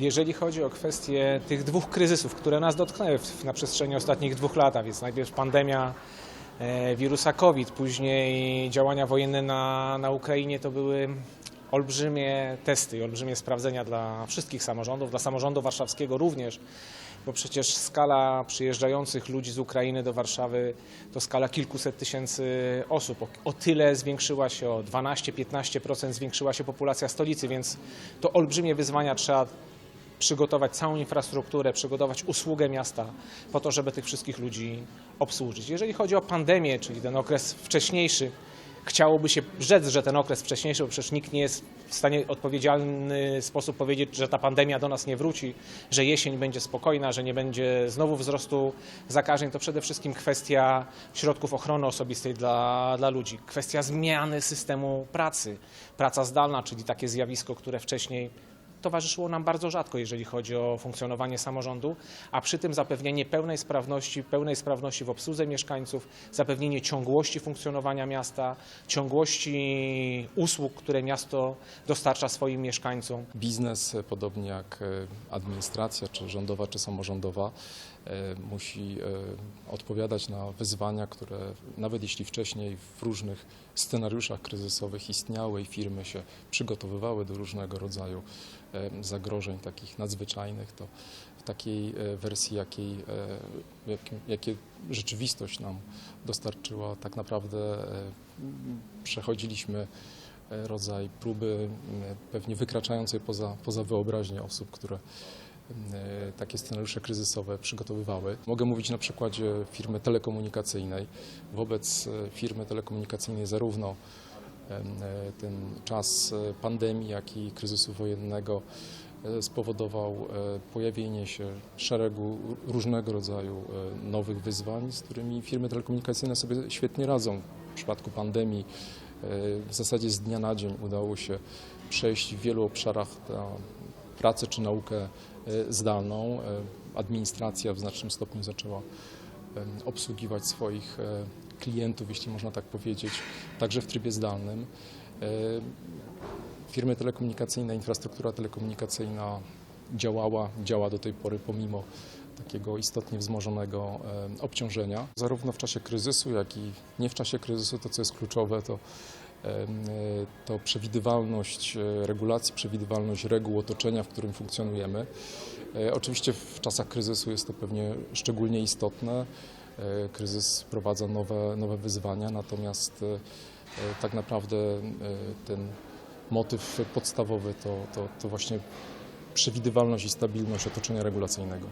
Jeżeli chodzi o kwestię tych dwóch kryzysów, które nas dotknęły w, na przestrzeni ostatnich dwóch lat, a więc najpierw pandemia e, wirusa COVID, później działania wojenne na, na Ukrainie, to były olbrzymie testy, olbrzymie sprawdzenia dla wszystkich samorządów, dla samorządu warszawskiego również, bo przecież skala przyjeżdżających ludzi z Ukrainy do Warszawy to skala kilkuset tysięcy osób. O, o tyle zwiększyła się, o 12-15% zwiększyła się populacja stolicy, więc to olbrzymie wyzwania trzeba przygotować całą infrastrukturę, przygotować usługę miasta po to, żeby tych wszystkich ludzi obsłużyć. Jeżeli chodzi o pandemię, czyli ten okres wcześniejszy, chciałoby się rzec, że ten okres wcześniejszy, bo przecież nikt nie jest w stanie w odpowiedzialny sposób powiedzieć, że ta pandemia do nas nie wróci, że jesień będzie spokojna, że nie będzie znowu wzrostu zakażeń, to przede wszystkim kwestia środków ochrony osobistej dla, dla ludzi, kwestia zmiany systemu pracy, praca zdalna, czyli takie zjawisko, które wcześniej towarzyszyło nam bardzo rzadko, jeżeli chodzi o funkcjonowanie samorządu, a przy tym zapewnienie pełnej sprawności, pełnej sprawności w obsłudze mieszkańców, zapewnienie ciągłości funkcjonowania miasta, ciągłości usług, które miasto dostarcza swoim mieszkańcom. Biznes, podobnie jak e, administracja, czy rządowa, czy samorządowa, musi e, odpowiadać na wyzwania, które nawet jeśli wcześniej w różnych scenariuszach kryzysowych istniały i firmy się przygotowywały do różnego rodzaju e, zagrożeń takich nadzwyczajnych, to w takiej e, wersji, jakiej, e, jakim- jakie rzeczywistość nam dostarczyła, tak naprawdę e, przechodziliśmy e, rodzaj próby pewnie wykraczającej poza, poza wyobraźnię osób, które e, takie scenariusze kryzysowe przygotowywały. Mogę mówić na przykładzie firmy telekomunikacyjnej. Wobec e, firmy telekomunikacyjnej zarówno e, ten czas e, pandemii, jak i kryzysu wojennego e, spowodował e, pojawienie się szeregu różnego rodzaju e, nowych wyzwań, z którymi firmy telekomunikacyjne sobie świetnie radzą. W przypadku pandemii e, w zasadzie z dnia na dzień udało się przejść w wielu obszarach pracę czy naukę e, zdalną. E, Administracja w znacznym stopniu zaczęła obsługiwać swoich e, klientów, jeśli można tak powiedzieć, także w trybie zdalnym. E, Firmy telekomunikacyjne, infrastruktura telekomunikacyjna działała, działa do tej pory pomimo takiego istotnie wzmożonego obciążenia. Zarówno w czasie kryzysu, jak i nie w czasie kryzysu, to co jest kluczowe, to, to przewidywalność e, regulacji, przewidywalność reguł otoczenia, w którym funkcjonujemy. E, Oczywiście w czasach kryzysu jest to pewnie szczególnie istotne. E, Kryzys wprowadza nowe, nowe wyzwania, natomiast e, e, tak naprawdę e, ten motyw podstawowy to, to, to właśnie przewidywalność i stabilność otoczenia regulacyjnego.